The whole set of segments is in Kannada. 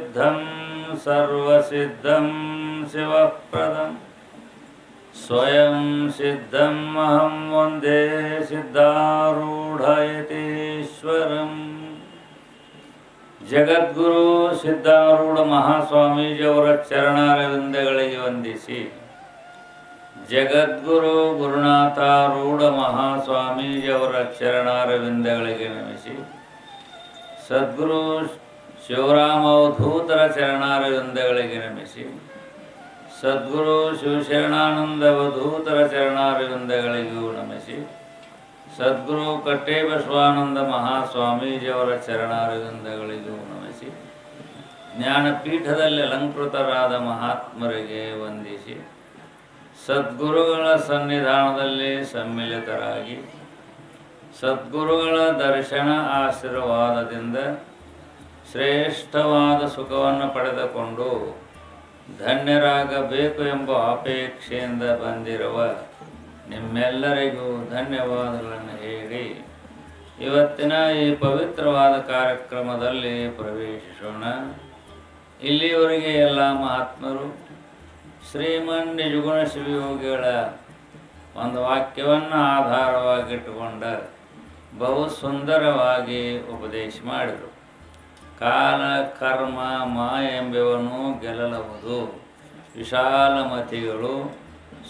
ज्ञानसिद्धं तपःसिद्धं सर्वसिद्धं शिवप्रदम् स्वयं सिद्धमहं वन्दे ಸಿದ್ಧಾರೂಢಯತೀಶ್ವರಂ ಜಗದ್ಗುರು ಸಿದ್ಧಾರೂಢ ಮಹಾಸ್ವಾಮೀಜಿಯವರ ಚರಣಾರವಿಂದಗಳಿಗೆ ವಂದಿಸಿ ಜಗದ್ಗುರು ಗುರುನಾಥಾರೂಢ ಮಹಾಸ್ವಾಮೀಜಿಯವರ ಚರಣಾರವಿಂದಗಳಿಗೆ ನಮಿಸಿ ಸದ್ಗುರು ಶಿವರಾಮ ಅವಧೂತರ ಚರಣಾರವಿಂದಗಳಿಗೆ ನಮಿಸಿ. ಸದ್ಗುರು ಶಿವಶರಣಾನಂದ ಅವಧೂತರ ಚರಣಾರವಿಂದಗಳಿಗೂ ನಮಿಸಿ. ಸದ್ಗುರು ಕಟ್ಟೇ ಬಸವಾನಂದ ಮಹಾಸ್ವಾಮೀಜಿಯವರ ಚರಣಾರವಿಂದಗಳಿಗೂ ನಮಿಸಿ. ಜ್ಞಾನಪೀಠದಲ್ಲಿ ಅಲಂಕೃತರಾದ ಮಹಾತ್ಮರಿಗೆ ವಂದಿಸಿ. ಸದ್ಗುರುಗಳ ಸನ್ನಿಧಾನದಲ್ಲಿ ಸಮ್ಮಿಲಿತರಾಗಿ. ಸದ್ಗುರುಗಳ ದರ್ಶನ ಆಶೀರ್ವಾದದಿಂದ ಶ್ರೇಷ್ಠವಾದ ಸುಖವನ್ನು ಪಡೆದುಕೊಂಡು ಧನ್ಯರಾಗಬೇಕು ಎಂಬ ಅಪೇಕ್ಷೆಯಿಂದ ಬಂದಿರುವ ನಿಮ್ಮೆಲ್ಲರಿಗೂ ಧನ್ಯವಾದಗಳನ್ನು ಹೇಳಿ ಇವತ್ತಿನ ಈ ಪವಿತ್ರವಾದ ಕಾರ್ಯಕ್ರಮದಲ್ಲಿ ಪ್ರವೇಶಿಸೋಣ. ಇಲ್ಲಿಯವರೆಗೆ ಎಲ್ಲ ಮಹಾತ್ಮರು, ಶ್ರೀಮನ್ ನಿಜಗುಣ ಶಿವಯೋಗಿಗಳ ಒಂದು ವಾಕ್ಯವನ್ನು ಆಧಾರವಾಗಿಟ್ಟುಕೊಂಡ ಬಹು ಸುಂದರವಾಗಿ ಉಪದೇಶ ಮಾಡಿದರು. ಕಾಲ ಕರ್ಮ ಮಾಯ ಎಂಬುವನು ವಿಶಾಲಮತಿಗಳು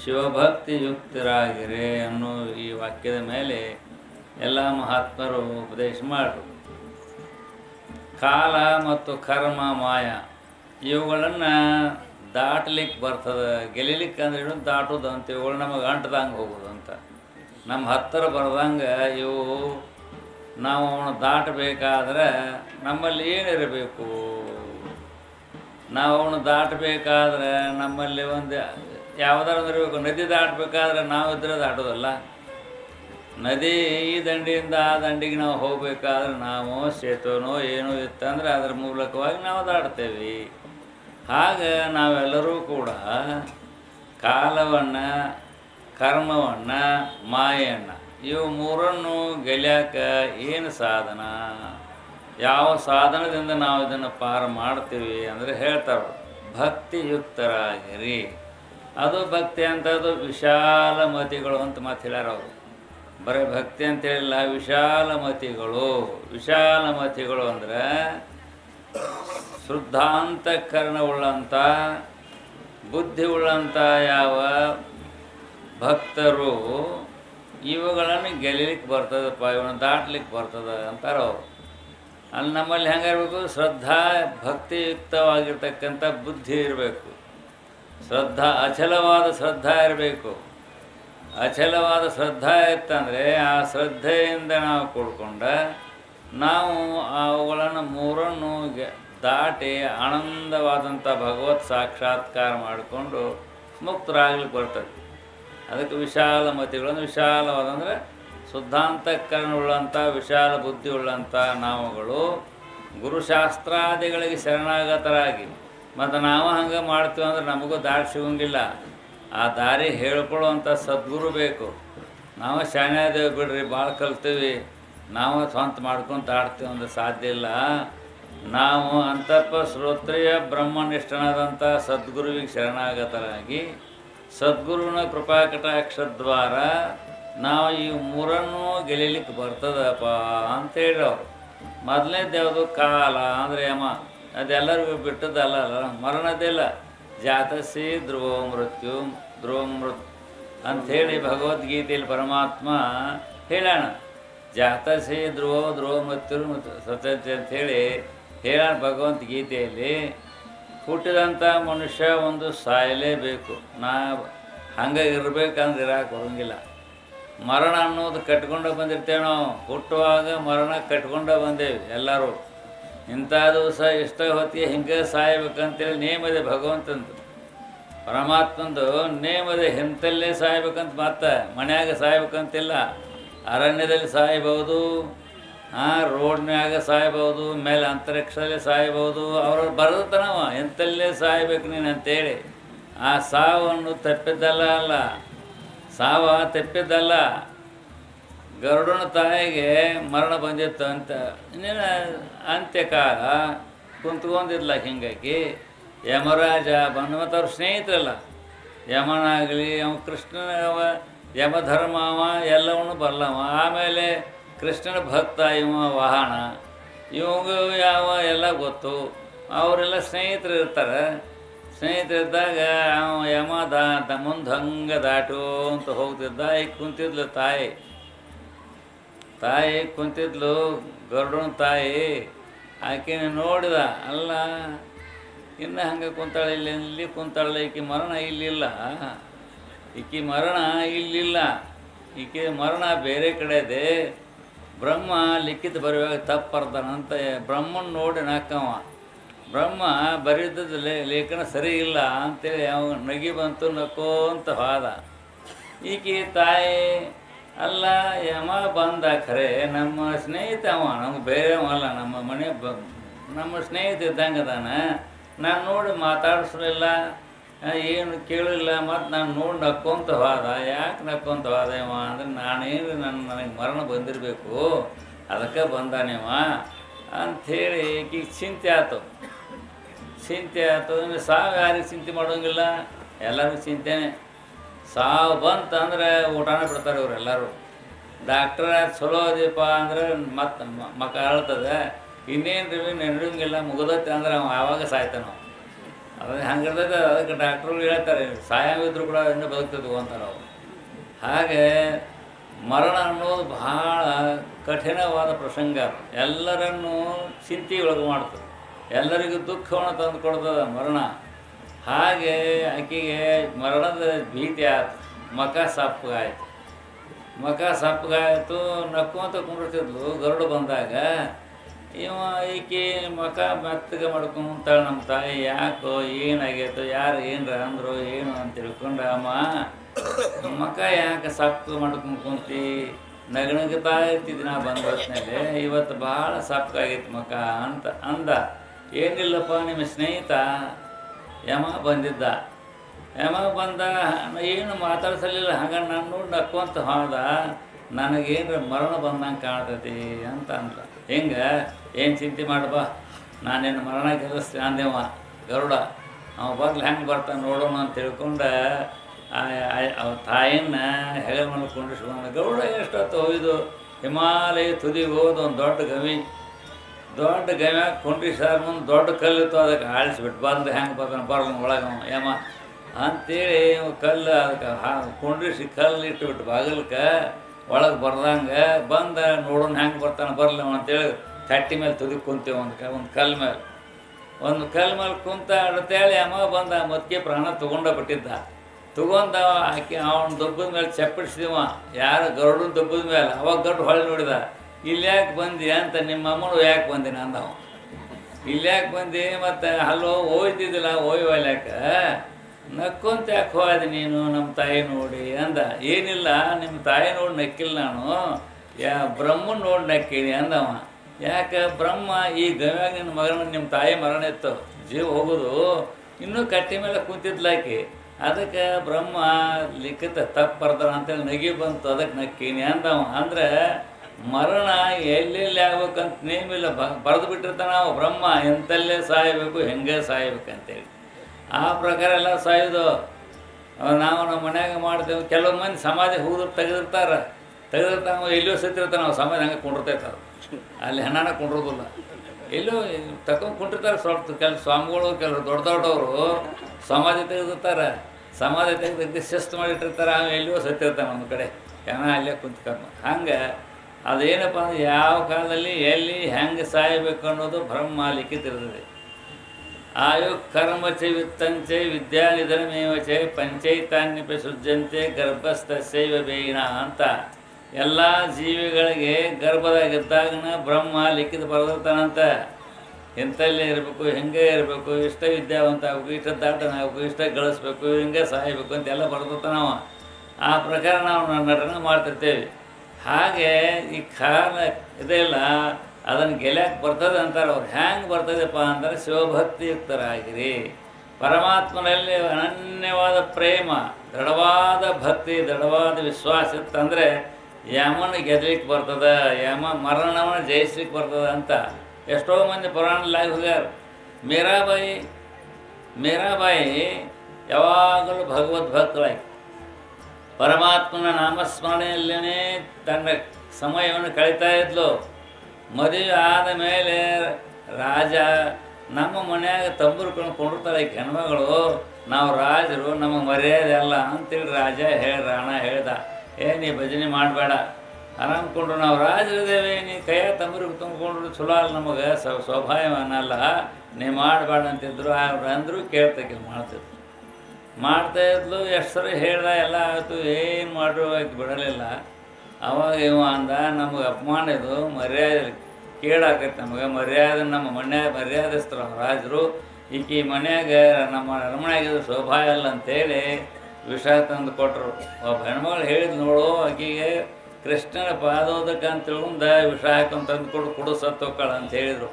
ಶಿವಭಕ್ತಿ ಯುಕ್ತರಾಗಿರೆ ಅನ್ನೋ ಈ ವಾಕ್ಯದ ಮೇಲೆ ಎಲ್ಲ ಮಹಾತ್ಮರು ಉಪದೇಶ ಮಾಡಿದರು ಕಾಲ ಮತ್ತು ಕರ್ಮ ಮಾಯ, ಇವುಗಳನ್ನು ದಾಟ್ಲಿಕ್ಕೆ ಬರ್ತದೆ. ಗೆಲಿಲಿಕ್ಕೆ ಅಂದ್ರೆ ಏನು ದಾಟೋದು ಅಂತ ಇವುಗಳು ನಮಗೆ ಅಂಟದಂಗೆ ಹೋಗೋದು ಅಂತ ನಮ್ಮ ಹತ್ತಿರ ಬರ್ದಂಗೆ ಇವು ನಾವು ಅವನು ದಾಟಬೇಕಾದ್ರೆ ನಮ್ಮಲ್ಲಿ ಏನಿರಬೇಕು? ನಾವು ಅವನು ದಾಟಬೇಕಾದ್ರೆ ನಮ್ಮಲ್ಲಿ ಒಂದು ಯಾವುದಾದ್ರು ಇರಬೇಕು. ನದಿ ದಾಟಬೇಕಾದ್ರೆ ನಾವು ನಾವಿದ್ರೆ ದಾಟೋದಲ್ಲ? ನದಿ ಈ ದಂಡಿಯಿಂದ ಆ ದಂಡಿಗೆ ನಾವು ಹೋಗಬೇಕಾದ್ರೆ ನಾವು ಸೇತುವೆನೋ ಏನೋ ಇತ್ತಂದ್ರೆ ಅದರ ಮೂಲಕವಾಗಿ ನಾವು ದಾಡ್ತೇವೆ ಹಾಗೆ ನಾವೆಲ್ಲರೂ ಕೂಡ ಕಾಲವನ್ನು, ಕರ್ಮವನ್ನು ಮಾಯನ್ನು ಇವು ಮೂರನ್ನು ಗೆಲ್ಯಾಕ ಏನು ಸಾಧನ? ಯಾವ ಸಾಧನದಿಂದ ನಾವು ಇದನ್ನು ಪಾರು ಮಾಡ್ತೀವಿ ಅಂದರೆ ಹೇಳ್ತಾರೆ ಭಕ್ತಿಯುಕ್ತರಾಗಿರಿ. ಅದು ಭಕ್ತಿ ಅಂತ ಅದು ವಿಶಾಲ ಮತಿಗಳು ಅಂತ ಮಾತು ಹೇಳ್ಯಾರ ಅವರು. ಬರೀ ಭಕ್ತಿ ಅಂತ ಹೇಳಿಲ್ಲ, ವಿಶಾಲ ಮತಿಗಳು. ವಿಶಾಲ ಮತಿಗಳು ಅಂದರೆ ಶುದ್ಧಾಂತಕರಣವುಳ್ಳಂಥ ಬುದ್ಧಿ ಉಳ್ಳಂಥ ಯಾವ ಭಕ್ತರು ಇವುಗಳನ್ನು ಗೆಲ್ಲಲಿಕ್ಕೆ ಬರ್ತದಪ್ಪ ಇವನ್ನ ದಾಟ್ಲಿಕ್ಕೆ ಬರ್ತದೆ ಅಂತಾರೆ ಅವರು. ಅಲ್ಲಿ ನಮ್ಮಲ್ಲಿ ಹೆಂಗಿರ್ಬೇಕು? ಶ್ರದ್ಧಾ ಭಕ್ತಿಯುಕ್ತವಾಗಿರ್ತಕ್ಕಂಥ ಬುದ್ಧಿ ಇರಬೇಕು. ಶ್ರದ್ಧಾ, ಅಚಲವಾದ ಶ್ರದ್ಧಾ ಇರಬೇಕು. ಅಚಲವಾದ ಶ್ರದ್ಧಾ ಇತ್ತಂದರೆ ಆ ಶ್ರದ್ಧೆಯಿಂದ ನಾವು ಕೂಡ್ಕೊಂಡ ನಾವು ಅವುಗಳನ್ನು ಮೂರನ್ನು ದಾಟಿ ಆನಂದವಾದಂಥ ಭಗವತ್ ಸಾಕ್ಷಾತ್ಕಾರ ಮಾಡಿಕೊಂಡು ಮುಕ್ತರಾಗ್ಲಿಕ್ಕೆ ಬರ್ತದೆ. ಅದಕ್ಕೆ ವಿಶಾಲ ಮತಿಗಳನ್ನು ವಿಶಾಲವಾದಂದರೆ ಶುದ್ಧಾಂತಕರಣವುಳ್ಳಂಥ, ವಿಶಾಲ ಬುದ್ಧಿ ಉಳ್ಳಂಥ ನಾವುಗಳು ಗುರುಶಾಸ್ತ್ರಾದಿಗಳಿಗೆ ಶರಣಾಗತರಾಗಿ. ಮತ್ತು ನಾವು ಹಂಗೆ ಮಾಡ್ತೀವಿ ಅಂದ್ರೆ ನಮಗೂ ದಾರಿ ಸಿಗೋಂಗಿಲ್ಲ. ಆ ದಾರಿ ಹೇಳ್ಕೊಳ್ಳುವಂಥ ಸದ್ಗುರು ಬೇಕು. ನಾವು ಶಾಣ್ಯಾದೇವಿ ಬಿಡ್ರಿ, ಭಾಳ ಕಲ್ತೀವಿ. ನಾವು ಸ್ವಂತ ಮಾಡ್ಕೊಂತ ಆಡ್ತೀವಿ ಅಂದ್ರೆ ಸಾಧ್ಯ ಇಲ್ಲ. ನಾವು ಅಂತಪ್ಪ ಶ್ರೋತ್ರಿಯ ಬ್ರಹ್ಮನಿಷ್ಠನಾದಂಥ ಸದ್ಗುರುವಿಗೆ ಶರಣಾಗತರಾಗಿ ಸದ್ಗುರುವಿನ ಕೃಪಾ ಕಟಾಕ್ಷದ್ವಾರ ನಾವು ಈ ಮೂರನ್ನು ಗೆಲ್ಲಲಿಕ್ಕೆ ಬರ್ತದಪ್ಪ ಅಂತೇಳಿ ಅವರು. ಮೊದಲನೇದ್ದು ಯಾವುದು? ಕಾಲ. ಅಂದರೆ ಯಮ ಅದೆಲ್ಲರಿಗೂ ಬಿಟ್ಟದ್ದಲ್ಲ, ಅಲ್ಲ? ಮರಣದಿಲ್ಲ ಜಾತಸಿ ಧ್ರುವ ಮೃತ್ಯು ಧ್ರುವ ಮೃತ್ ಅಂಥೇಳಿ ಭಗವದ್ಗೀತೆಯಲ್ಲಿ ಪರಮಾತ್ಮ ಹೇಳೋಣ. ಜಾತಸಿ ಧ್ರುವ ಧ್ರುವ ಮೃತ್ಯು ಸತ್ಯತೆ ಅಂಥೇಳಿ ಹೇಳೋಣ ಭಗವದ್ಗೀತೆಯಲ್ಲಿ ಹುಟ್ಟಿದಂಥ ಮನುಷ್ಯ ಒಂದು ಸಾಯಲೇಬೇಕು. ನಾ ಹಂಗೆ ಇರಬೇಕಂದ್ರೆ ಇರಕ್ಕೆ ಬರೋಂಗಿಲ್ಲ ಮರಣ ಅನ್ನೋದು ಕಟ್ಕೊಂಡು ಬಂದಿರ್ತೇವೆ ನಾವು ಹುಟ್ಟುವಾಗ ಮರಣ ಕಟ್ಕೊಂಡು ಬಂದೇವಿ ಎಲ್ಲರೂ. ಇಂಥ ದಿವಸ ಇಷ್ಟ ಹೊತ್ತಿಗೆ ಹಿಂಗೆ ಸಾಯ್ಬೇಕಂತೇಳಿ ನೇಮದೆ ಭಗವಂತಂದು. ಪರಮಾತ್ಮಂದು ನೇಮದೆ ಇಂಥಲ್ಲೇ ಸಾಯ್ಬೇಕಂತ ಮತ್ತೆ ಮನ್ಯಾಗ ಸಾಯ್ಬೇಕಂತಿಲ್ಲ. ಅರಣ್ಯದಲ್ಲಿ ಸಾಯ್ಬೋದು ಹಾಂ ರೋಡ್ನ್ಯಾಗ ಸಾಯ್ಬೋದು, ಮೇಲೆ ಅಂತರಿಕ್ಷದಲ್ಲಿ ಸಾಯ್ಬೋದು, ಅವ್ರು ಬರೆದತನವ, ಎಂತಲ್ಲೇ ಸಾಯ್ಬೇಕು ನೀನು ಅಂತೇಳಿ. ಆ ಸಾವನ್ನು ತಪ್ಪಿದ್ದಲ್ಲ ಅಲ್ಲ. ಸಾವ ತಪ್ಪಿದ್ದಲ್ಲ. ಗರುಡನ ತಾಯಿಗೆ ಮರಣ ಬಂದಿತ್ತು ಅಂತ. ನೀನು ಅಂತ್ಯಕಾಲ ಕುಂತ್ಕೊಂಡಿದ್ಲ ಹಿಂಗಾಗಿ. ಯಮರಾಜ ಬಂದ ಮತ್ತು ಅವ್ರ ಸ್ನೇಹಿತರಲ್ಲ. ಯಮನಾಗಲಿ ಅವ ಕೃಷ್ಣನ ಯಮಧರ್ಮವ, ಎಲ್ಲವನ್ನೂ ಬರಲವ. ಆಮೇಲೆ ಕೃಷ್ಣನ ಭಕ್ತ, ಇವ ವಾಹನ, ಇವಂಗ ಯಾವ ಎಲ್ಲ ಗೊತ್ತು. ಅವರೆಲ್ಲ ಸ್ನೇಹಿತರು ಇರ್ತಾರೆ. ಸ್ನೇಹಿತರಿದ್ದಾಗ ಅವ ಯಮ ದಾ ಮುಂದೆ ಹಂಗೆ ದಾಟು ಅಂತ ಹೋಗ್ತಿದ್ದ. ಈಗ ಕುಂತಿದ್ಲು ತಾಯಿ. ತಾಯಿ ಕುಂತಿದ್ಲು, ಗರುಡನ ತಾಯಿ. ಆಕೆ ನೋಡಿದ, ಅಲ್ಲ, ಇನ್ನು ಹಂಗೆ ಕುಂತಾಳೆ, ಇಲ್ಲಿ ಇಲ್ಲಿ ಕುಂತಾಳೆ, ಈಕೆ ಮರಣ ಇಲ್ಲಿಲ್ಲ. ಈಕೆ ಮರಣ ಇಲ್ಲಿಲ್ಲ. ಈಕೆ ಮರಣ ಬೇರೆ ಕಡೆ ಇದೆ. ಬ್ರಹ್ಮ ಲಿಖಿತ ಬರೆಯುವಾಗ ತಪ್ಪರ್ತಾನಂತ ಬ್ರಹ್ಮನ ನೋಡಿ ನಾಕವ. ಬ್ರಹ್ಮ ಬರೆದದ್ದು ಲೇಖನ ಸರಿ ಇಲ್ಲ ಅಂತೇಳಿ ಅವ ನಗಿ ಬಂತು ನಕ್ಕೋಂತ ಹಾದ ಈಕೆ ತಾಯಿ, ಅಲ್ಲ, ಯಮ ಬಂದ ಖರೆ ನಮ್ಮ ಸ್ನೇಹಿತ ಅವ, ನಮ್ಗೆ ಬೇರೆ ಅಲ್ಲ, ನಮ್ಮ ಮನೆ ಬ, ನಮ್ಮ ಸ್ನೇಹಿತ ಇದ್ದಂಗೆ ಅದಾನ ನಾನು ನೋಡಿ ಮಾತಾಡಿಸ್ಲಿಲ್ಲ. ಏನು ಕೇಳಿಲ್ಲ ಮತ್ತು ನಾನು ನೋಡಿ ನಕ್ಕೊಂತ ಹೋದ. ಯಾಕೆ ನಕ್ಕೊಂತ ಹೋದ ಇವ ಅಂದ್ರೆ ನಾನೇನು ನನ್ನ ನನಗೆ ಮರಣ ಬಂದಿರಬೇಕು, ಅದಕ್ಕೆ ಬಂದಾನೇವ ಅಂಥೇಳಿ ಈಗ ಚಿಂತೆ ಆಯ್ತು ಚಿಂತೆ ಆಯ್ತು ಅಂದರೆ ಸಾವು ಯಾರಿಗೆ ಚಿಂತೆ ಮಾಡೋಂಗಿಲ್ಲ, ಎಲ್ಲರಿಗೂ ಚಿಂತೆನೆ. ಸಾವು ಬಂತು ಅಂದರೆ ಊಟನೇ ಬಿಡ್ತಾರೆ ಇವರೆಲ್ಲರೂ ಡಾಕ್ಟ್ರ ಚಲೋ ಅದೀಪ ಅಂದ್ರೆ ಮತ್ತೆ ಮಕ್ಕ ಅಳ್ತದೆ. ಇನ್ನೇನು ರೀ ನೆನಡಂಗಿಲ್ಲ ಮುಗಿದೈತೆ ಅಂದ್ರೆ ಅವ ಆವಾಗ ಸಾಯ್ತಾನ. ಅವ ಅದೇ ಹಂಗಿರ್ತೈತೆ ಅದಕ್ಕೆ ಡಾಕ್ಟ್ರುಗಳು ಹೇಳ್ತಾರೆ, ಸಾಯಂಗಿದ್ರು ಕೂಡ ಇನ್ನೂ ಬದುಕ್ತಿದ್ವು ಅಂತಾರೆ ಅವರು. ಹಾಗೆ ಮರಣ ಅನ್ನೋದು ಬಹಳ ಕಠಿಣವಾದ ಪ್ರಸಂಗ. ಎಲ್ಲರನ್ನೂ ಒಳಗೆ ಮಾಡ್ತದೆ. ಎಲ್ಲರಿಗೂ ದುಃಖವನ್ನು ತಂದು ಕೊಡ್ತದೆ ಮರಣ. ಹಾಗೆ ಆಕೆಗೆ ಮರಣದ ಭೀತಿ ಆಯ್ತು. ಮಕ ಸಪ್ಪಗಾಯಿತು ಮಕ ಸಪ್ಪಗಾಯಿತು ನಕ್ಕೊಂತ ಕುಂಡಿರ್ತಿದ್ಲು ಗರುಡು ಬಂದಾಗ. ಇವ ಈಕೆ ಮಕ ಮೆತ್ತಗೆ ಮಾಡ್ಕೊಂತಾಳೆ ನಮ್ಮ ತಾಯಿ. ಯಾಕೋ ಏನಾಗೈತೋ, ಯಾರು ಏನರ ಅಂದ್ರು ಏನು ಅಂತ ತಿಳ್ಕೊಂಡ, ಅಮ್ಮ ಮಕ ಯಾಕೆ ಸಪ್ಪು ಮಾಡ್ಕೊಂಡು ಕುಂತಿ? ಇರ್ತಿದ್ದೆ ನಾ ಬಂದ ಹೊತ್ತಿನಲ್ಲಿ ಇವತ್ತು ಭಾಳ ಸಪ್ಪಗಾಗೈತಿ ಮಕ ಅಂತ ಅಂದ. ಏನಿಲ್ಲಪ್ಪ, ನಿಮ್ಮ ಸ್ನೇಹಿತ ಯಮ ಬಂದಿದ್ದ. ಯಮ ಬಂದ, ಏನು ಮಾತಾಡ್ಸಲಿಲ್ಲ. ಹಂಗ ನಾನು ನೋಡಿ ನಕ್ಕೊಂತ ಹೋದ ನನಗೇನು ಮರಣ ಬಂದಂಗೆ ಕಾಣ್ತೈತಿ ಅಂತ ಅಂದ ಹಿಂಗೆ? ಏನು ಚಿಂತೆ ಮಾಡಪ್ಪ ನಾನೇನು ಮರಣ ಕೆಲಸ್ತೀನಿ ಅಂದೇವ. ಗರುಡ, ಅವ ಬಗ್ಲು ಹೆಂಗೆ ಬರ್ತಾನೆ ನೋಡೋಣ ಅಂತ ತಿಳ್ಕೊಂಡು ಅವ ತಾಯಿನ ಹೆಗಲ ಮೇಲೆ ಕುಂಡಿಸ್ಕೊಂಡು ಗರುಡ ಎಷ್ಟೊತ್ತು ಹೋಯ್ದು ಹಿಮಾಲಯ ತುದಿಗೆ ಹೋದ ಒಂದು ದೊಡ್ಡ ಗವಿ. ದೊಡ್ಡ ಗಮ್ಯಾಗ ಕುಂಡಿಸಾರ ಸರ್ ಮುಂದೆ ದೊಡ್ಡ ಕಲ್ಲಿತ್ತು, ಅದಕ್ಕೆ ಆಳಿಸ್ಬಿಟ್ಟು ಬಂದು ಹೆಂಗೆ ಬರ್ತಾನೆ ಬರಲ್ಲ ಒಳಗೆ ಅವ ಯಮ ಅಂತೇಳಿ ಕಲ್ಲು ಅದಕ್ಕೆ ಹಾ, ಕುಂಡ್ರಿಸಿ ಕಲ್ಲು ಇಟ್ಟುಬಿಟ್ಟು ಬಾಗಿಲ್ಕ ಒಳಗೆ ಬರ್ದಂಗೆ ಬಂದ ನೋಡೋಣ ಹೆಂಗೆ ಬರ್ತಾನೆ ಬರಲ್ಲ ಅಂತೇಳಿ ಕಟ್ಟಿ ಮೇಲೆ ತುದಿ ಕುಂತೇವೆ ಒಂದು ಕ, ಒಂದು ಕಲ್ಲು ಮೇಲೆ. ಒಂದು ಕಲ್ಲು ಮೇಲೆ ಕುಂತ ಅಡತೇಳಿ ಅಮ್ಮ ಬಂದ ಮತ್ತೆ ಪ್ರಾಣ ತೊಗೊಂಡ ಬಿಟ್ಟಿದ್ದ. ತೊಗೊಂಡ ಆಕೆ ಅವನ ದೊಬ್ಬದ ಮೇಲೆ ಚಪ್ಪಡಿಸಿದವ. ಯಾರು ಗರುಡನ ದೊಬ್ಬದ ಮೇಲೆ? ಅವಾಗ ಗರುಡು ಹೊಳೆ ನೋಡಿದ. ಇಲ್ಲಿ ಯಾಕೆ ಬಂದಿ ಅಂತ ನಿಮ್ಮ ಅಮ್ಮನು ಯಾಕೆ ಬಂದಿನ ಅಂದವ. ಇಲ್ಲಿ ಯಾಕೆ ಬಂದಿ? ಮತ್ತು ಅಲ್ಲೋ ಹೋಯ್ತಿದ್ದಿಲ್ಲ ಹೋಯ್ವಲ್ಯಾಕ ನಕ್ಕೊಂತ ಯಾಕೆ ಹೋದೆ ನೀನು ನಮ್ಮ ತಾಯಿ ನೋಡಿ ಅಂದ. ಏನಿಲ್ಲ ನಿಮ್ಮ ತಾಯಿ ನೋಡಿ ನಕ್ಕಿಲ್ಲ ನಾನು. ಯಾ ಬ್ರಹ್ಮನ್ ನೋಡಿ ನಕ್ಕೀನಿ ಅಂದವ. ಯಾಕೆ ಬ್ರಹ್ಮ ಈ ಗವ್ಯಾಗ ಮಗನ ನಿಮ್ಮ ತಾಯಿ ಮರಣ ಇತ್ತು ಜೀವ ಹೋಗೋದು, ಇನ್ನೂ ಕಟ್ಟಿ ಮೇಲೆ ಕೂತಿದ್ಲಾಕಿ ಅದಕ್ಕೆ ಬ್ರಹ್ಮ ಲಿಖಿತ ತಪ್ಪರ್ದಾರ ಅಂತೇಳಿ ನಗಿ ಬಂತು ಅದಕ್ಕೆ ನಕ್ಕೀನಿ ಅಂದವ. ಅಂದ್ರೆ ಮರಣ ಎಲ್ಲೆಲ್ಲಿ ಆಗ್ಬೇಕಂತ ನೇಮಿಲ್ಲ, ಬ, ಬರೆದು ಬಿಟ್ಟಿರ್ತಾನೆ ಅವ ಬ್ರಹ್ಮ. ಎಂತಲ್ಲೇ ಸಾಯಬೇಕು, ಹೆಂಗೆ ಸಾಯ್ಬೇಕಂತೇಳಿ ಆ ಪ್ರಕಾರ ಎಲ್ಲ ಸಾಯೋದು. ನಾವು ನಮ್ಮ ಮನ್ಯಾಗ ಮಾಡ್ತೇವೆ. ಕೆಲವು ಮಂದಿ ಸಮಾಜ ಹೋದ್ರು ತೆಗೆದಿರ್ತಾರೆ. ತೆಗೆದಿರ್ತಾನೆ ಎಲ್ಲಿಯೋ ಸತ್ತಿರ್ತಾನೆ ನಾವು ಸಮಾಧಿ ಹಂಗೆ ಕುಂಡಿರ್ತೈತೆ ಅಲ್ಲಿ ಹೆಣ್ಣಾಣ ಕೊಂಡಿರೋದಿಲ್ಲ. ಎಲ್ಲೋ ತಕೊಂಡು ಕುಂಟಿರ್ತಾರೆ ಸ್ವಲ್ಪ ಕೆಲವು ಸ್ವಾಮಿಗಳು, ಕೆಲವರು ದೊಡ್ಡ ದೊಡ್ಡವರು. ಸಮಾಜ ತೆಗೆದಿರ್ತಾರೆ. ಸಮಾಜ ತೆಗೆದು ಶಿಸ್ತು ಮಾಡಿಟ್ಟಿರ್ತಾರೆ. ಆಮೇಲೆ ಎಲ್ಲಿಯೋ ಸತ್ತಿರ್ತಾನೆ ಒಂದು ಕಡೆ. ಹೆಣ ಅಲ್ಲೇ ಕುಂತ್ಕೊಂಡು ಹಂಗೆ ಅದೇನಪ್ಪ ಅಂದ್ರೆ ಯಾವ ಕಾಲದಲ್ಲಿ ಎಲ್ಲಿ ಹೆಂಗೆ ಸಾಯಬೇಕು ಅನ್ನೋದು ಬ್ರಹ್ಮ ಲಿಖಿತಿರ್ತದೆ ಆಯು ಕರ್ಮ ಚ ವಿತ್ತಂಚೆ ವಿದ್ಯಾನಿಧನಮೇವಚೆ ಚ ಸುಜ್ಜಂತೆ ಗರ್ಭಸ್ಥ ಶೈವ ಬೇಯಿನ ಅಂತ ಎಲ್ಲ ಜೀವಿಗಳಿಗೆ ಗರ್ಭದಾಗಿದ್ದಾಗನ ಬ್ರಹ್ಮ ಲಿಖಿತ ಬರೆದಿರ್ತಾನಂತ ಎಂತಲ್ಲೇ ಇರಬೇಕು, ಹೆಂಗೆ ಇರಬೇಕು, ಇಷ್ಟ ವಿದ್ಯಾವಂತ ಆಗಬೇಕು ಇಷ್ಟ ದಾಟನ ಆಗಬೇಕು ಇಷ್ಟ ಗಳಿಸ್ಬೇಕು, ಹಿಂಗೆ ಸಾಯಬೇಕು ಅಂತೆಲ್ಲ ಅವ. ಆ ಪ್ರಕಾರ ನಾವು ನಟನೆ ಮಾಡ್ತಿರ್ತೇವೆ. ಹಾಗೆ ಈ ಕಾಲ ಇದೆಲ್ಲ ಅದನ್ನು ಗೆಲ್ಯಾಕೆ ಬರ್ತದೆ ಅಂತಾರೆ ಅವ್ರು. ಹ್ಯಾಂಗೆ ಬರ್ತದೆಪ್ಪ ಅಂದರೆ ಶಿವಭಕ್ತಿಯುಕ್ತರಾಗಿರಿ. ಪರಮಾತ್ಮನಲ್ಲಿ ಅನನ್ಯವಾದ ಪ್ರೇಮ, ದೃಢವಾದ ಭಕ್ತಿ, ದೃಢವಾದ ವಿಶ್ವಾಸ ಇತ್ತಂದರೆ ಯಮನ ಗೆದ್ಲಿಕ್ಕೆ ಬರ್ತದ, ಯಮ ಮರಣವನ್ನ ಜಯಿಸ್ಲಿಕ್ಕೆ ಬರ್ತದ ಅಂತ ಎಷ್ಟೋ ಮಂದಿ ಪುರಾಣ ಹೋಗ್ಯಾರ. ಮೀರಾಬಾಯಿ ಮೀರಾಬಾಯಿ ಯಾವಾಗಲೂ ಭಗವದ್ಭಕ್ತರಾಗಿ ಪರಮಾತ್ಮನ ನಾಮಸ್ಮರಣೆಯಲ್ಲೇ ತನ್ನ ಸಮಯವನ್ನು ಕಳೀತಾ ಇದ್ಲು. ಮದುವೆ ಆದ ಮೇಲೆ ರಾಜ ನಮ್ಮ ಮನ್ಯಾಗ ತಂಬೂರು ಕೊಂಡಿರ್ತಾರೆ ಈ ಹೆಣ್ಮಗಳು ನಾವು ರಾಜರು ನಮಗೆ ಮರ್ಯಾದೆ ಅಲ್ಲ ಅಂತೇಳಿ ರಾಜ ಹೇಳಿ, ರಾಣ ಹೇಳ್ದ. ಏ, ನೀ ಭಜನೆ ಮಾಡಬೇಡ. ಆರಾಮ್ಕೊಂಡು ನಾವು ರಾಜರದೇವೇ, ನೀ ಕೈಯ ತಂಬೂರು ತುಂಬಿಕೊಂಡ್ರು ಚಲೋ ಅಲ್ಲ ನಮಗೆ ಸ್ವಭಾವನಲ್ಲ. ನೀ ಮಾಡಬೇಡ ಅಂತಿದ್ರು, ಅವ್ರು ಅಂದರೂ ಕೇಳ್ತಕ್ಕೆ ಮಾಡ್ತಿದ್ರು. ಮಾಡ್ತಾ ಇದ್ಲು, ಎಷ್ಟು ಸರಿ ಹೇಳ್ದ, ಎಲ್ಲ ಆಯಿತು, ಏನು ಮಾಡ್ರು ಆಯ್ತು ಬಿಡಲಿಲ್ಲ. ಅವಾಗ ಇವ ಅಂದ, ನಮಗೆ ಅಪಮಾನ ಇದು, ಮರ್ಯಾದೆ ಕೇಳಾಕೈತೆ ನಮಗೆ, ಮರ್ಯಾದೆ ನಮ್ಮ ಮನ್ಯಾಗ ಮರ್ಯಾದಸ್ತರು ರಾಜರು. ಈಕಿ ಮನೆಯಾಗ ನಮ್ಮ ಅರಮನೆಯಾಗಿದ್ದು ಶೋಭಾ ಇಲ್ಲ ಅಂತೇಳಿ ವಿಷ ತಂದು ಕೊಟ್ಟರು ಒಬ್ಬ ಹೆಣ್ಮಗಳು ಹೇಳಿದ್ ನೋಡು, ಆಕೆಗೆ ಕೃಷ್ಣನ ಪಾದೋದಕ್ಕೆ ಅಂತ ತಿಳ್ಕೊಂಡ ವಿಷ ಹಾಕೊಂಡು ತಂದು ಕೊಡು, ಕುಡು ಅಂತ ಹೇಳಿದರು.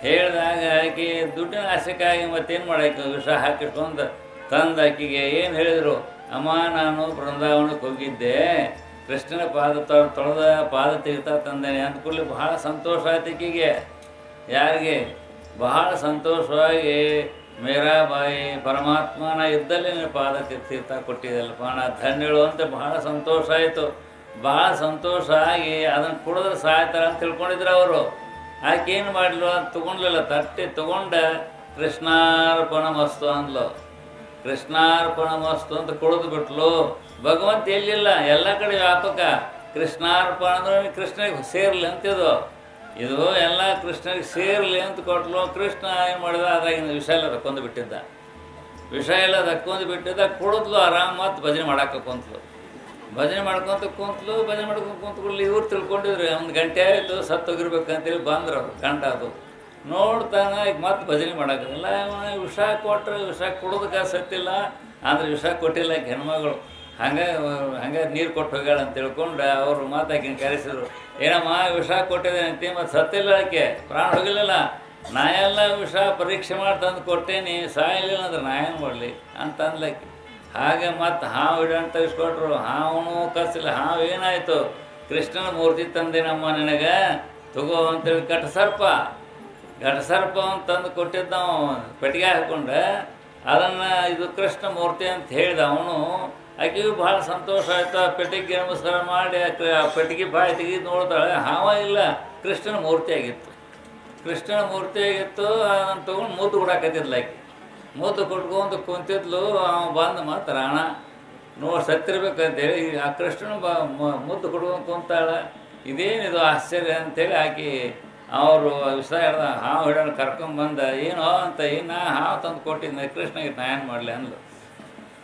ಹೇಳಿದಾಗ ಆಕೆ ದುಡ್ಡಿನ ಆಸೆಕ್ಕಾಗಿ ಮತ್ತೇನು ಮಾಡಾಕೆ ವಿಷ ಹಾಕಿಸ್ಕೊಂಡು ತಂದು ಆಕೆಗೆ ಏನು ಹೇಳಿದರು, ಅಮ್ಮ, ನಾನು ಬೃಂದಾವನಕ್ಕೆ ಹೋಗಿದ್ದೆ, ಕೃಷ್ಣನ ಪಾದ ತೊಳ ತೊಳೆದ ಪಾದ ತೀರ್ಥ ತಂದೇನೆ. ಅಂತ ಕೂಡಲೇ ಬಹಳ ಸಂತೋಷ ಆಯ್ತು ಆಕೆಗೆ. ಯಾರಿಗೆ? ಬಹಳ ಸಂತೋಷವಾಗಿ ಮೀರಾಬಾಯಿ ಪರಮಾತ್ಮನ ಇದ್ದಲ್ಲಿ ನೀವು ಪಾದ ತೀರ್- ತೀರ್ಥ ಕೊಟ್ಟಿದ್ದಲ್ಲಪ್ಪ ನಾ ಧನ್ಯಳು ಅಂತ ಬಹಳ ಸಂತೋಷ ಆಯಿತು. ಭಾಳ ಸಂತೋಷ ಆಗಿ ಅದನ್ನು ಕುಡಿದ್ರೆ ಸಾಯ್ತಾರೆ ಅಂತ ತಿಳ್ಕೊಂಡಿದ್ರು ಅವರು. ಆಕೇನು ಏನು ಮಾಡಲು ಅಂತ ತೊಗೊಂಡ್ಲಿಲ್ಲ, ತಟ್ಟಿ ತೊಗೊಂಡ ಕೃಷ್ಣಾರ್ಪಣ ಮಸ್ತು ಅಂದ್ಲು. ಕೃಷ್ಣಾರ್ಪಣ ಮಸ್ತು ಅಂತ ಕುಡಿದು ಬಿಟ್ಲು. ಭಗವಂತ ಎಲ್ಲಿಲ್ಲ? ಎಲ್ಲ ಕಡೆ ವ್ಯಾಪಕ. ಕೃಷ್ಣಾರ್ಪಣ ಅಂದ್ರೆ ಕೃಷ್ಣಗೆ ಸೇರ್ಲಿ ಅಂತಿದು ಇದು ಎಲ್ಲ ಕೃಷ್ಣಗೆ ಸೇರಲಿ ಅಂತ ಕೊಟ್ಲು. ಕೃಷ್ಣ ಏನು ಮಾಡಿದ? ಅದಾಗಿನ ವಿಷ ಎಲ್ಲ ತಕ್ಕೊಂಡು ಬಿಟ್ಟಿದ್ದ. ವಿಷ ಎಲ್ಲ ರಕ್ಕೊಂದು ಬಿಟ್ಟಿದ್ದ, ಕುಡಿದ್ಲು ಆರಾಮ್ ಮತ್ತು ಭಜನೆ ಮಾಡಕ್ಕೆ ಕುಂತ್ಲು. ಭಜನೆ ಮಾಡ್ಕೊಂತ ಕುಂತಲು, ಭಜನೆ ಮಾಡ್ಕೊಂಡು ಕುಂತ್ಕೊಳ್ಳಿ ಇವ್ರು ತಿಳ್ಕೊಂಡಿದ್ರು, ಒಂದು ಗಂಟೆ ಆಯಿತು, ಸತ್ತೋಗಿರ್ಬೇಕಂತೇಳಿ ಬಂದ್ರು ಅವರು, ಗಂಡ ಅದು. ನೋಡ್ತಾನ, ಈಗ ಮತ್ತೆ ಭಜನೆ ಮಾಡೋಕ್ಕಾಗಲ್ಲ ವಿಷ ಕೊಟ್ಟರೆ ವಿಷ ಕುಡೋದಕ್ಕೆ ಸತ್ತಿಲ್ಲ ಅಂದರೆ ವಿಷ ಕೊಟ್ಟಿಲ್ಲ, ಹೆಣ್ಮಗಳು. ಹಂಗೆ ಹಂಗೆ ನೀರು ಕೊಟ್ಟು ಹೋಗ್ಯಾಳ ಅಂತ ತಿಳ್ಕೊಂಡು ಅವರು ಮಾತಾಕಿನ ಕರೆಸಿದ್ರು. ಏನಮ್ಮ, ವಿಷ ಕೊಟ್ಟಿದ್ದೇನೆ ಅಂತ, ಮತ್ತು ಸತ್ತಿಲ್ಲ ಆಕೆ. ಪ್ರಾಣ ಹೋಗಿಲ್ಲಲ್ಲ. ನಾ ಎಲ್ಲ ವಿಷ ಪರೀಕ್ಷೆ ಮಾಡಿ ತಂದು ಕೊಟ್ಟೇನಿ ಸಾಯಲಿಲ್ಲ ಅಂದ್ರೆ ನಾ ಏನು ಮಾಡಲಿ ಅಂತ ಅಂದ್ಲಕ್ಕೆ. ಹಾಗೆ ಮತ್ತು ಹಾವು ಅಂತ ಇಸ್ಕೊಟ್ರು ಹಾವನು ಕಸಿಲ್ಲ ಹಾವು ಏನಾಯಿತು? ಕೃಷ್ಣನ ಮೂರ್ತಿ ತಂದೇನಮ್ಮ ನಿನಗೆ? ತಗೋ ಅಂತೇಳಿ ಕಟ್ಟ ಸರ್ಪ ಘಟಸರ್ಪ ಅಂತ ತಂದು ಕೊಟ್ಟಿದ್ದ ಪೆಟ್ಟಿಗೆ ಹಾಕ್ಕೊಂಡೆ ಅದನ್ನು ಇದು ಕೃಷ್ಣ ಮೂರ್ತಿ ಅಂತ ಹೇಳಿದ ಅವನು. ಆಕೆಗೂ ಭಾಳ ಸಂತೋಷ ಆಯ್ತು. ಪೆಟ್ಟಿಗೆ ನಮಸ್ಕಾರ ಮಾಡಿ ಆ ಪೆಟ್ಟಿಗೆ ಬಾಯಿ ತೆಗೆದು ನೋಡ್ತಾಳೆ. ಹಾವ ಇಲ್ಲ. ಕೃಷ್ಣನ ಮೂರ್ತಿ ಆಗಿತ್ತು. ಕೃಷ್ಣನ ಮೂರ್ತಿ ಆಗಿತ್ತು. ಅದನ್ನು ತೊಗೊಂಡು ಮೂತು ಕೊಡಾಕತ್ತಿದ್ಲು ಆಕೆ. ಮೂತು ಕೊಟ್ಕೊಂತ ಕುಂತಿದ್ಲು. ಅವ ಬಂದು ಮತ್ತು ರಾಣ, ನೋಡಿ ಸತ್ತಿರ್ಬೇಕಂತೇಳಿ ಆ ಕೃಷ್ಣನ ಬ ಮುದ್ದು ಕೊಡ್ಕೊಂಡು ಕುಂತಾಳೆ. ಇದೇನಿದು ಆಶ್ಚರ್ಯ ಅಂತೇಳಿ ಆಕೆ ಅವರು ವಿಷ ಹಿಡ್ದ ಹಾವು ಹಿಡೋಣ ಕರ್ಕೊಂಬಂದ, ಏನೋ ಅಂತ ಏನು ಹಾವು ತಂದು ಕೊಟ್ಟಿದ್ದೆ ಕೃಷ್ಣಗೆ ನಾನು ಮಾಡಲಿ ಅಂದ್ಲು.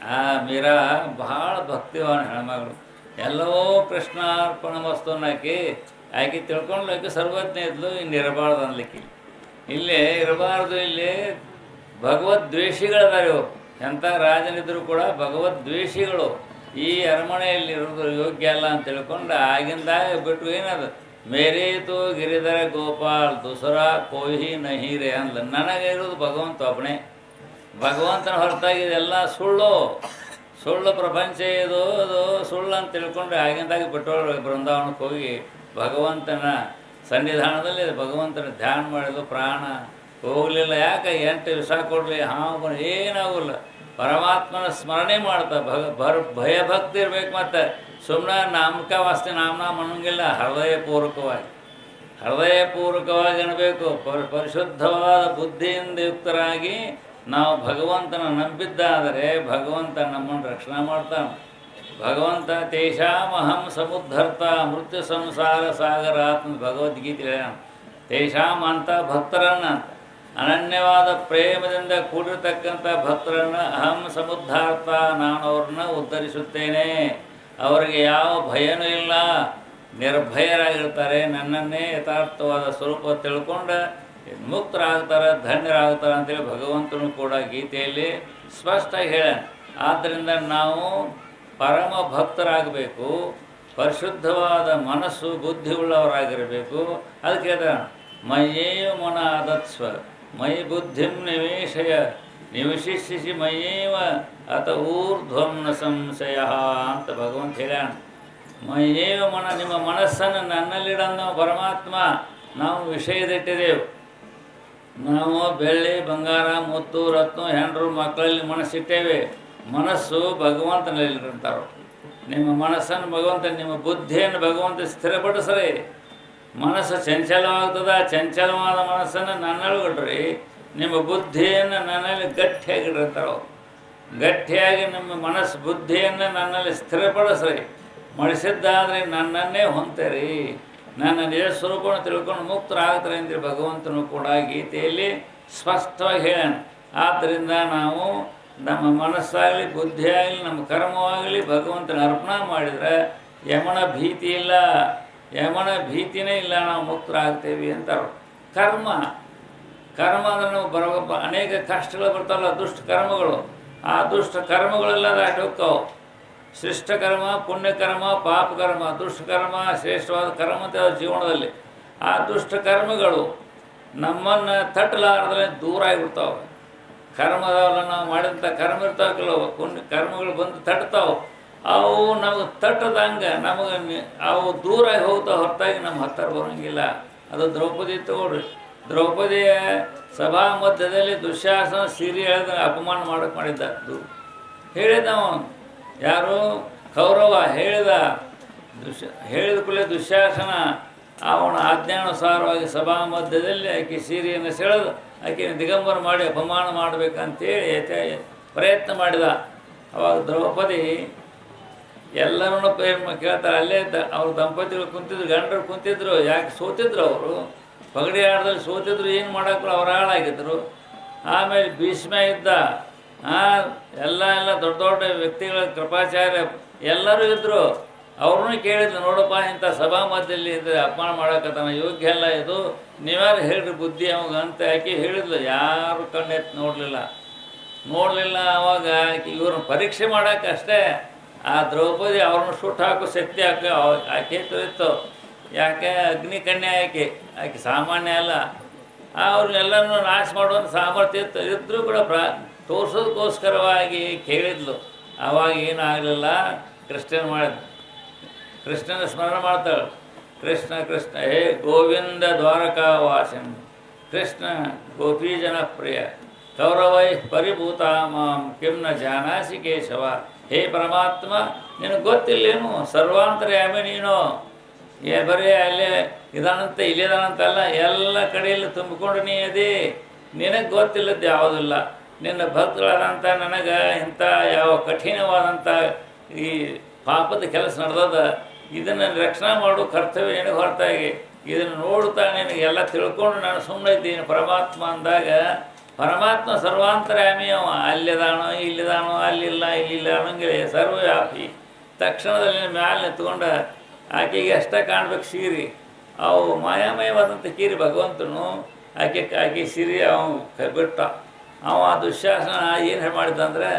ಆ ಮೀರಾ ಭಾಳ ಭಕ್ತಿವಾನ ಹೆಣ್ಮಗಳು. ಎಲ್ಲವೋ ಕೃಷ್ಣಾರ್ಪಣ ವಸ್ತುವನ್ನ ಹಾಕಿ ಆಕೆ ತಿಳ್ಕೊಂಡು ಆಕೆ ಸರ್ವಜ್ಞ ಇದ್ಲು ಇನ್ನು ಇರಬಾರ್ದು ಅನ್ಲಿಕ್ಕೆ ಇಲ್ಲೇ. ಇರಬಾರ್ದು ಇಲ್ಲಿ ಭಗವದ್ ಭಗವದ್ವೇಷಿಗಳದಾರೆ ಇವರು ಎಂಥ ರಾಜನಿದ್ರು ಕೂಡ ಭಗವದ್ ದ್ವೇಷಿಗಳು. ಈ ಅರಮನೆಯಲ್ಲಿ ಇರೋದು ಯೋಗ್ಯ ಅಲ್ಲ ಅಂತ ತಿಳ್ಕೊಂಡು ಆಗಿಂದಾಗ ಬಿಟ್ಟು ಏನದು? ಮೇರೇತು ಗಿರಿಧರ ಗೋಪಾಲ್, ದುಸರಾ ಕೋಹಿ ನಹಿರೆ ಅಂದ್ಲ. ನನಗೆ ಇರೋದು ಭಗವಂತ ಒಬ್ಬನೇ. ಭಗವಂತನ ಹೊರತಾಗಿ ಇದೆಲ್ಲ ಸುಳ್ಳು. ಸುಳ್ಳು ಪ್ರಪಂಚ ಇದು, ಅದು ಸುಳ್ಳು ಅಂತ ತಿಳ್ಕೊಂಡು ಆಗಿಂದಾಗಿ ಪೆಟ್ರೋಲ್ ಬೃಂದಾವನಕ್ಕೆ ಹೋಗಿ ಭಗವಂತನ ಸನ್ನಿಧಾನದಲ್ಲಿ ಭಗವಂತನ ಧ್ಯಾನ ಮಾಡಿದ್ರು, ಪ್ರಾಣ ಹೋಗಲಿಲ್ಲ. ಯಾಕೆ ಎಂಟು ವಿಷ ಕೊಡಲಿ? ಹಾವು ಏನಾಗಲ್ಲ. ಪರಮಾತ್ಮನ ಸ್ಮರಣೆ ಮಾಡ್ತಾ, ಭಗ, ಭರ್ ಭಯಭಕ್ತಿ ಇರ್ಬೇಕು ಮತ್ತು. ಸುಮ್ಮನೆ ನಾಮಕ ವಾಸ್ತಿ ನಾಮನಾಮ ಅನ್ನೋಂಗಿಲ್ಲ, ಹೃದಯಪೂರ್ವಕವಾಗಿ. ಹೃದಯಪೂರ್ವಕವಾಗಿ ಅನ್ನಬೇಕು. ಪರಿ, ಪರಿಶುದ್ಧವಾದ ಬುದ್ಧಿಯಿಂದ ಯುಕ್ತರಾಗಿ ನಾವು ಭಗವಂತನ ನಂಬಿದ್ದಾದರೆ ಭಗವಂತ ನಮ್ಮನ್ನು ರಕ್ಷಣೆ ಮಾಡ್ತಾನೆ. ಭಗವಂತ ತೇಷಾಮಹಂ ಸಮುದ್ಧರ್ತ ಮೃತ್ಯು ಸಂಸಾರ ಸಾಗರ ಅಂತ ಭಗವದ್ಗೀತೆ ತೇಷಾಮ್ ಅಂತ ಭಕ್ತರನ್ನ ಅನನ್ಯವಾದ ಪ್ರೇಮದಿಂದ ಕೂಡಿರ್ತಕ್ಕಂಥ ಭಕ್ತರನ್ನು ಅಹಂ ಸಮುದ್ಧಾರ್ಥ ನಾನು ಅವ್ರನ್ನ ಉದ್ಧರಿಸುತ್ತೇನೆ. ಅವರಿಗೆ ಯಾವ ಭಯನೂ ಇಲ್ಲ. ನಿರ್ಭಯರಾಗಿರ್ತಾರೆ. ನನ್ನನ್ನೇ ಯಥಾರ್ಥವಾದ ಸ್ವರೂಪ ತಿಳ್ಕೊಂಡು ಮುಕ್ತರಾಗ್ತಾರೆ, ಧನ್ಯರಾಗ್ತಾರೆ ಅಂತೇಳಿ ಭಗವಂತನು ಕೂಡ ಗೀತೆಯಲ್ಲಿ ಸ್ಪಷ್ಟವಾಗಿ ಹೇಳ ಆದ್ದರಿಂದ ನಾವು ಪರಮ ಭಕ್ತರಾಗಬೇಕು, ಪರಿಶುದ್ಧವಾದ ಮನಸ್ಸು ಬುದ್ಧಿ ಉಳ್ಳವರಾಗಿರಬೇಕು ಅದಕ್ಕೆ ಮಯೇ ಮನ ಅದತ್ಸ್ವ ಮೈ ಬುದ್ಧಿಂ ನಿವೇಶಯ ನಿವಶಿಷಿಸಿ ಮಯೇವ ಅತ ಊರ್ಧ್ವಂ ನ ಸಂಶಯ ಅಂತ ಭಗವಂತ ಹೇಳ್ಯಾನ. ಮಯೇವ ಮನ, ನಿಮ್ಮ ಮನಸ್ಸನ್ನು ನನ್ನಲ್ಲಿಡನ್ನು ಪರಮಾತ್ಮ, ನಾವು ವಿಷಯದಿಟ್ಟಿದೆವು ನಾವು ಬೆಳ್ಳಿ, ಬಂಗಾರ, ಮುತ್ತು, ರತ್ನ ಹೆಂಡರು ಮಕ್ಕಳಲ್ಲಿ ಮನಸ್ಸಿಟ್ಟೇವೆ. ಮನಸ್ಸು ಭಗವಂತನಲ್ಲಿರ್ತಾರೋ ನಿಮ್ಮ ಮನಸ್ಸನ್ನು ಭಗವಂತ, ನಿಮ್ಮ ಬುದ್ಧಿಯನ್ನು ಭಗವಂತ ಸ್ಥಿರಪಡಿಸ್ರಿ. ಮನಸ್ಸು ಚಂಚಲವಾಗ್ತದ ಚಂಚಲವಾದ ಮನಸ್ಸನ್ನು ನನ್ನೊಳಗಿಡ್ರಿ ನಿಮ್ಮ ಬುದ್ಧಿಯನ್ನು ನನ್ನಲ್ಲಿ ಗಟ್ಟಿಯಾಗಿಟ್ಟಿರ್ತಾರೋ ಗಟ್ಟಿಯಾಗಿ ನಿಮ್ಮ ಮನಸ್ಸು ಬುದ್ಧಿಯನ್ನು ನನ್ನಲ್ಲಿ ಸ್ಥಿರಪಡಿಸ್ರಿ. ಮಡಿಸಿದ್ದಾದರೆ ನನ್ನನ್ನೇ ಹೊಂತೀರಿ ನನ್ನ ನಿಜ ಸ್ವರೂಪವನ್ನು ತಿಳ್ಕೊಂಡು ಮುಕ್ತರಾಗ್ತಾರೆ ಅಂದರೆ ಭಗವಂತನು ಕೂಡ ಗೀತೆಯಲ್ಲಿ ಸ್ಪಷ್ಟವಾಗಿ ಹೇಳೋಣ ಆದ್ದರಿಂದ ನಾವು ನಮ್ಮ ಮನಸ್ಸಾಗಲಿ, ಬುದ್ಧಿಯಾಗಲಿ, ನಮ್ಮ ಕರ್ಮವಾಗಲಿ ಭಗವಂತನ ಅರ್ಪಣೆ ಮಾಡಿದರೆ ಯಮನ ಭೀತಿ ಇಲ್ಲ. ಯಮನ ಭೀತಿನೇ ಇಲ್ಲ ನಾವು ಮುಕ್ತರಾಗ್ತೇವೆ ಅಂತಾರೆ. ಕರ್ಮ ಕರ್ಮ ಅಂದರೆ ನಾವು ಬರೋ ಅನೇಕ ಕಷ್ಟಗಳು ಬರ್ತಾವಲ್ಲ, ದುಷ್ಟ ಕರ್ಮಗಳು. ಆ ದುಷ್ಟ ಕರ್ಮಗಳೆಲ್ಲ ದಾಟಿ ಹೋಗ್ತಾವೆ. ಶಿಷ್ಟ ಕರ್ಮ ಪುಣ್ಯಕರ್ಮ ಪಾಪ ಕರ್ಮ ದುಷ್ಟಕರ್ಮ, ಶ್ರೇಷ್ಠವಾದ ಕರ್ಮ ಅಂತ ಜೀವನದಲ್ಲಿ. ಆ ದುಷ್ಟ ಕರ್ಮಗಳು ನಮ್ಮನ್ನು ತಟ್ಟಲಾರದಲ್ಲಿ ದೂರ ಆಗಿಬಿಡ್ತಾವೆ. ಕರ್ಮದವಲ್ಲ ನಾವು ಮಾಡಿದಂಥ ಕರ್ಮ ಇರ್ತಾವೆ ಕೆಲವು, ಪುಣ್ಯ ಕರ್ಮಗಳು ಬಂದು ತಟ್ತಾವೆ. ಅವು ನಮಗೆ ತಟ್ಟದಂಗೆ ನಮಗೆ ಅವು ದೂರ ಹೋಗ್ತಾವೆ ಹೊರತಾಗಿ ನಮ್ಮ ಹತ್ತಿರ ಬರೋಂಗಿಲ್ಲ. ಅದು ದ್ರೌಪದಿ ತಗೊಳ್ರಿ ದ್ರೌಪದಿಯ ಸಭಾ ಮಧ್ಯದಲ್ಲಿ ದುಶ್ಯಾಸನ, ಸಿರಿ ಹೇಳಿದ ಅಪಮಾನ ಮಾಡೋಕ್ಕೆ ಮಾಡಿದ್ದ. ಹೇಳಿದ ಅವನು. ಯಾರು? ಕೌರವ ಹೇಳಿದ ದುಶ ಹೇಳಿದ ಕೂಡಲೇ ದುಶ್ಯಾಸನ ಅವನ ಆಜ್ಞಾನುಸಾರವಾಗಿ ಸಭಾ ಮಧ್ಯದಲ್ಲಿ ಆಕೆ ಸೀರೆಯನ್ನು ಸೆಳೆದು ಆಕೆಯನ್ನು ದಿಗಂಬರ ಮಾಡಿ ಅಪಮಾನ ಮಾಡಬೇಕಂತೇಳಿ ಪ್ರಯತ್ನ ಮಾಡಿದ. ಅವಾಗ ದ್ರೌಪದಿ ಎಲ್ಲರೂ ಪ್ರೇಮ ಕೇಳ್ತಾರೆ, ಅಲ್ಲೇ ದ- ಅವ್ರ ದಂಪತಿಗಳು ಕುಂತಿದ್ರು, ಗಂಡರು ಕುಂತಿದ್ರು, ಯಾಕೆ ಸೋತಿದ್ರು ಅವರು? ಪಗಡಿ ಆಟದಲ್ಲಿ ಸೋತಿದ್ರು, ಏನು ಮಾಡೋಕ್ಕೂ ಅವ್ರು ಹಾಳಾಗಿದ್ದರು ಆಮೇಲೆ ಭೀಷ್ಮ ಇದ್ದ ಆ, ಎಲ್ಲ ಎಲ್ಲ ದೊಡ್ಡ ದೊಡ್ಡ ವ್ಯಕ್ತಿಗಳ ಕೃಪಾಚಾರ್ಯ ಎಲ್ಲರೂ ಇದ್ದರು ಅವ್ರನ್ನೂ ಕೇಳಿದ್ರು ನೋಡಪ್ಪ ಇಂಥ ಸಭಾ ಮಧ್ಯದಲ್ಲಿ ಇದ್ರೆ ಅಪಮಾನ ಮಾಡೋಕತ್ತಾನ ಯೋಗ್ಯ ಅಲ್ಲ ಇದು. ನೀವ್ಯಾರು ಹೇಳ್ರಿ ಬುದ್ಧಿ ಅವಾಗ ಅಂತ ಆಕೆ ಹೇಳಿದ್ಲು. ಯಾರು ಕಣ್ಣೆತ್ತು ನೋಡಲಿಲ್ಲ. ನೋಡಲಿಲ್ಲ ಅವಾಗ ಆಕೆ ಇವ್ರನ್ನ ಪರೀಕ್ಷೆ ಮಾಡೋಕ್ಕಷ್ಟೇ ಆ ದ್ರೌಪದಿ ಅವ್ರನ್ನ ಸುಟ್ಟು ಹಾಕೋ ಶಕ್ತಿ ಅವ- ಆಕೆ ತೋರಿತ್ತು. ಯಾಕೆ? ಅಗ್ನಿ ಕನ್ಯೆ ಆಕೆ. ಆಕೆ ಸಾಮಾನ್ಯ ಅಲ್ಲ. ಅವ್ರನ್ನೆಲ್ಲರನ್ನೂ ನಾಶ ಮಾಡುವಂಥ ಸಾಮರ್ಥ್ಯ ಇತ್ತು. ಇದ್ದರೂ ಕೂಡ ಪ್ರ ತೋರ್ಸೋದಕ್ಕೋಸ್ಕರವಾಗಿ ಕೇಳಿದ್ಲು. ಆವಾಗ ಏನಾಗಲಿಲ್ಲ, ಕೃಷ್ಣನ್ ಮಾಡಿದ್ ಕೃಷ್ಣನ ಸ್ಮರಣ ಮಾಡ್ತಾಳೆ. ಕೃಷ್ಣ ಕೃಷ್ಣ, ಹೇ ಗೋವಿಂದ ದ್ವಾರಕಾ ವಾಸಿನ್ ಕೃಷ್ಣ ಗೋಪಿ ಜನಪ್ರಿಯ ಕೌರವೈ ಪರಿಭೂತ ಮಾಂ ಕಿಂನ ನ ಜಾನಾಸಿ ಕೇಶವ, ಹೇ ಪರಮಾತ್ಮ, ನಿನಗೆ ಗೊತ್ತಿಲ್ಲೇನು, ಸರ್ವಾಂತರ್ಯಾಮಿ ನೀನು? ಏ ಬರೀ, ಅಲ್ಲೇ ಇದಾನಂತ, ಇಲ್ಲಿದಾನಂತಲ್ಲ, ಎಲ್ಲ ಕಡೆಯಲ್ಲಿ ತುಂಬಿಕೊಂಡು ನೀ ಅದೇ, ನಿನಗೆ ಗೊತ್ತಿಲ್ಲದ್ದು ಯಾವುದಿಲ್ಲ ನಿನ್ನ ಭಕ್ತರಾದಂಥ ನನಗೆ ಇಂಥ ಯಾವ ಕಠಿಣವಾದಂಥ ಈ ಪಾಪದ ಕೆಲಸ ನಡೆದದ, ಇದನ್ನು ರಕ್ಷಣೆ ಮಾಡೋ ಕರ್ತವ್ಯ ನಿನಗೆ ಹೊರತಾಗಿ. ಇದನ್ನು ನೋಡ್ತಾ ನಿನಗೆಲ್ಲ ತಿಳ್ಕೊಂಡು ನಾನು ಸುಮ್ಮನೆ ಇದ್ದೀನಿ. ಪರಮಾತ್ಮ ಅಂದಾಗ ಪರಮಾತ್ಮ ಸರ್ವಾಂತರಾಮಿ ಅವ. ಅಲ್ಲಿದಾನೋ, ಇಲ್ಲಿದಾನೋ, ಅಲ್ಲಿಲ್ಲ, ಇಲ್ಲಿಲ್ಲ ಅನ್ನೋಂಗಿಲ್ಲ. ಸರ್ವವ್ಯಾಪಿ. ತಕ್ಷಣದಲ್ಲಿ ಮ್ಯಾಲೆ ನಿಂತ್ಕೊಂಡು ಆಕೆಗೆ ಅಷ್ಟೇ ಕಾಣ್ಬೇಕು ಸೀರಿ. ಅವು ಮಾಯಾಮಯವಾದಂಥ ಕೀರಿ ಭಗವಂತನು ಆಕೆ ಆಕೆ ಸೀರೆ ಅವನು ಕ- ಅವ ದುಶ್ಯಾಸನ ಏನು ಮಾಡಿದ ಅಂದರೆ,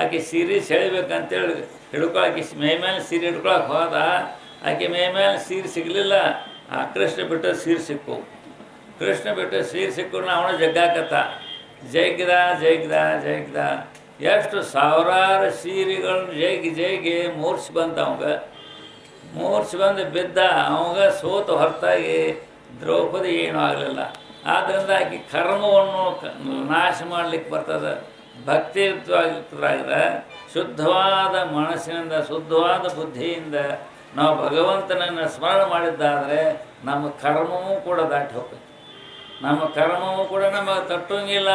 ಆಕೆ ಸೀರೆ ಸೆಳಿಬೇಕಂತೇಳಿ ಹಿಡ್ಕೊಳಕ್ಕೆ ಮೇ ಮೇಲೆ ಸೀರೆ ಹಿಡ್ಕೊಳಕ್ಕೆ ಹೋದ. ಆಕೆ ಮೇ ಮೇಲೆ ಸೀರೆ ಸಿಗಲಿಲ್ಲ. ಆ ಕೃಷ್ಣ ಬಿಟ್ಟು ಸೀರೆ ಸಿಕ್ಕು. ಕೃಷ್ಣ ಬಿಟ್ಟು ಸೀರೆ ಸಿಕ್ಕು ಅವನು ಜಗ್ಗಾಕತ್ತ ಜಗ್ಗಿದ ಜಗ್ಗಿದ ಜಗ್ಗಿದ ಎಷ್ಟು ಸಾವಿರಾರು ಸೀರೆಗಳನ್ನ ಜಗ್ಗಿ ಜಗ್ಗಿ ಮೂರ್ಸಿ ಬಂತ ಅವಂಗ. ಮೂರ್ಸಿ ಬಂದು ಬಿದ್ದ ಅವಂಗ ಸೋತು ಹೊರತಾಗಿ ದ್ರೌಪದಿ ಏನೂ ಆಗಲಿಲ್ಲ. ಆದ್ದರಿಂದ ಆಕೆ ಕರ್ಮವನ್ನು ನಾಶ ಮಾಡಲಿಕ್ಕೆ ಬರ್ತದೆ. ಭಕ್ತಿಯುತವಾಗಿರ್ತದಾಗಿದೆ ಶುದ್ಧವಾದ ಮನಸ್ಸಿನಿಂದ, ಶುದ್ಧವಾದ ಬುದ್ಧಿಯಿಂದ ನಾವು ಭಗವಂತನನ್ನು ಸ್ಮರಣೆ ಮಾಡಿದ್ದಾದರೆ ನಮ್ಮ ಕರ್ಮವೂ ಕೂಡ ದಾಟಿ ಹೋಗ್ತದೆ. ನಮ್ಮ ಕರ್ಮವೂ ಕೂಡ ನಮಗೆ ತಟ್ಟೋಂಗಿಲ್ಲ.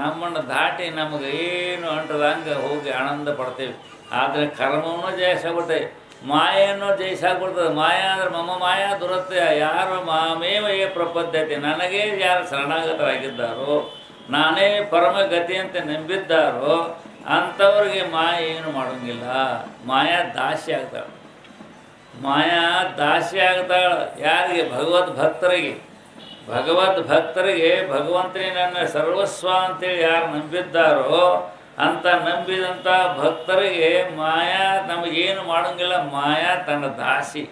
ನಮ್ಮನ್ನು ದಾಟಿ ನಮಗೆ ಏನು ಅಂಟದಂಗೆ ಹೋಗಿ ಆನಂದ ಪಡ್ತೇವೆ. ಆದರೆ ಕರ್ಮವನ್ನು ಜಯಿಸಾಗ್ಬಿಟ್ಟೆ ಮಾಯನ್ನು ಜಯಿಸಾಗ್ಬಿಡ್ತದೆ ಮಾಯ ಅಂದ್ರೆ ಮಮ್ಮ ಮಾಯ ದುರತ್ಯ ಯಾರು ಮಾಮೇವ ಏ ಪ್ರಪದ್ಧತೆ ನನಗೇ ಯಾರು ಶರಣಾಗತರಾಗಿದ್ದಾರೋ, ನಾನೇ ಪರಮ ಅಂತ ನಂಬಿದ್ದಾರೋ, ಅಂಥವ್ರಿಗೆ ಮಾಯ ಏನು ಮಾಡೋಂಗಿಲ್ಲ. ಮಾಯಾ ದಾಸಿ ಆಗ್ತಾಳೆ. ಮಾಯಾ ದಾಸಿ ಆಗ್ತಾಳೆ. ಯಾರಿಗೆ? ಭಗವದ್ ಭಕ್ತರಿಗೆ. ಭಗವದ್ ಭಕ್ತರಿಗೆ ಭಗವಂತನೇ ನನ್ನ ಸರ್ವಸ್ವ ಅಂತೇಳಿ ಯಾರು ನಂಬಿದ್ದಾರೋ ಅಂತ ನಂಬಿದಂಥ ಭಕ್ತರಿಗೆ ಮಾಯಾ ನಮಗೇನು ಮಾಡೋಂಗಿಲ್ಲ, ಮಾಯಾ ತನ್ನ ದಾಸಿ.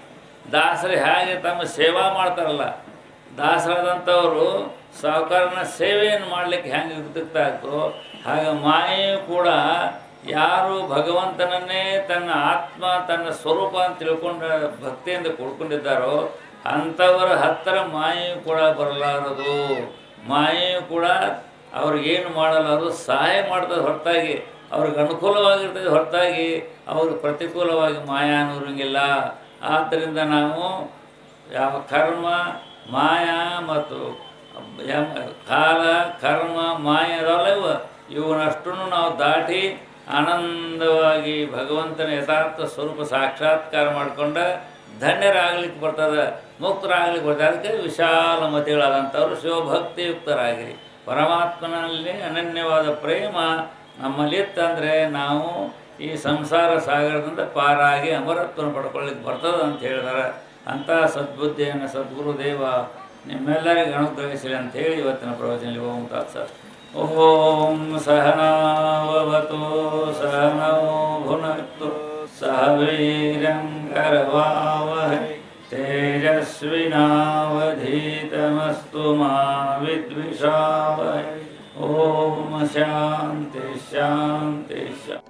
ದಾಸರು ಹೇಗೆ ತಮ್ಮ ಸೇವಾ ಮಾಡ್ತಾರಲ್ಲ, ದಾಸರಾದಂಥವರು ಸಾಹುಕಾರನ ಸೇವೆಯನ್ನು ಮಾಡಲಿಕ್ಕೆ ಹೆಂಗೆ ಇರ್ತಿರ್ತಾ ಇತ್ತು ಹಾಗೆ ಮಾಯೆಯು ಕೂಡ ಯಾರು ಭಗವಂತನನ್ನೇ ತನ್ನ ಆತ್ಮ, ತನ್ನ ಸ್ವರೂಪ ಅಂತ ತಿಳ್ಕೊಂಡ ಭಕ್ತಿಯಿಂದ ಕೂಡ್ಕೊಂಡಿದ್ದಾರೋ, ಅಂಥವರ ಹತ್ತಿರ ಮಾಯೆಯು ಕೂಡ ಬರಲಾರದು. ಮಾಯೆಯು ಕೂಡ ಅವ್ರಿಗೇನು ಮಾಡಲಾರು ಸಹಾಯ ಮಾಡ್ತದೆ ಹೊರತಾಗಿ, ಅವ್ರಿಗೆ ಅನುಕೂಲವಾಗಿರ್ತದೆ ಹೊರತಾಗಿ ಅವ್ರಿಗೆ ಪ್ರತಿಕೂಲವಾಗಿ ಮಾಯ ಅನ್ನೋರಂಗಿಲ್ಲ. ಆದ್ದರಿಂದ ನಾವು ಯಾವ ಕರ್ಮ, ಮಾಯ ಮತ್ತು ಕಾಲ, ಕರ್ಮ, ಮಾಯ ಇವ ಇವನಷ್ಟನ್ನು ನಾವು ದಾಟಿ ಆನಂದವಾಗಿ ಭಗವಂತನ ಯಥಾರ್ಥ ಸ್ವರೂಪ ಸಾಕ್ಷಾತ್ಕಾರ ಮಾಡಿಕೊಂಡ ಧನ್ಯರಾಗ್ಲಿಕ್ಕೆ ಬರ್ತದೆ, ಮುಕ್ತರಾಗ್ಲಿಕ್ಕೆ ಬರ್ತದೆ. ಅದಕ್ಕೆ ವಿಶಾಲ ಮತಿಗಳಾದಂಥವ್ರು ಶಿವಭಕ್ತಿಯುಕ್ತರಾಗಿರಿ. ಪರಮಾತ್ಮನಲ್ಲಿ ಅನನ್ಯವಾದ ಪ್ರೇಮ ನಮ್ಮಲ್ಲಿತ್ತಂದರೆ ನಾವು ಈ ಸಂಸಾರ ಸಾಗರದಿಂದ ಪಾರಾಗಿ ಅಮರತ್ವನ ಪಡ್ಕೊಳ್ಳಿಕ್ಕೆ ಬರ್ತದೆ ಅಂತ ಹೇಳಿದಾರೆ. ಅಂತಹ ಸದ್ಬುದ್ಧಿಯನ್ನು ಸದ್ಗುರುದೇವ ನಿಮ್ಮೆಲ್ಲರಿಗೂ ಅನುಗ್ರಹಿಸಲಿ ಅಂತ ಹೇಳಿ ಇವತ್ತಿನ ಪ್ರವಚನದಲ್ಲಿ ಓಂ ತತ್ಸತ್ ಓಂ ಸಹನಾವತು ಸಹನೋ ಭುನಕ್ತು ಸಹ ವೀರ್ಯಂ ಕರವಾವಹೈ तेजस्विनावधीतमस्तु मा विद्विषावहै ॐ शान्ति शान्ति शान्ति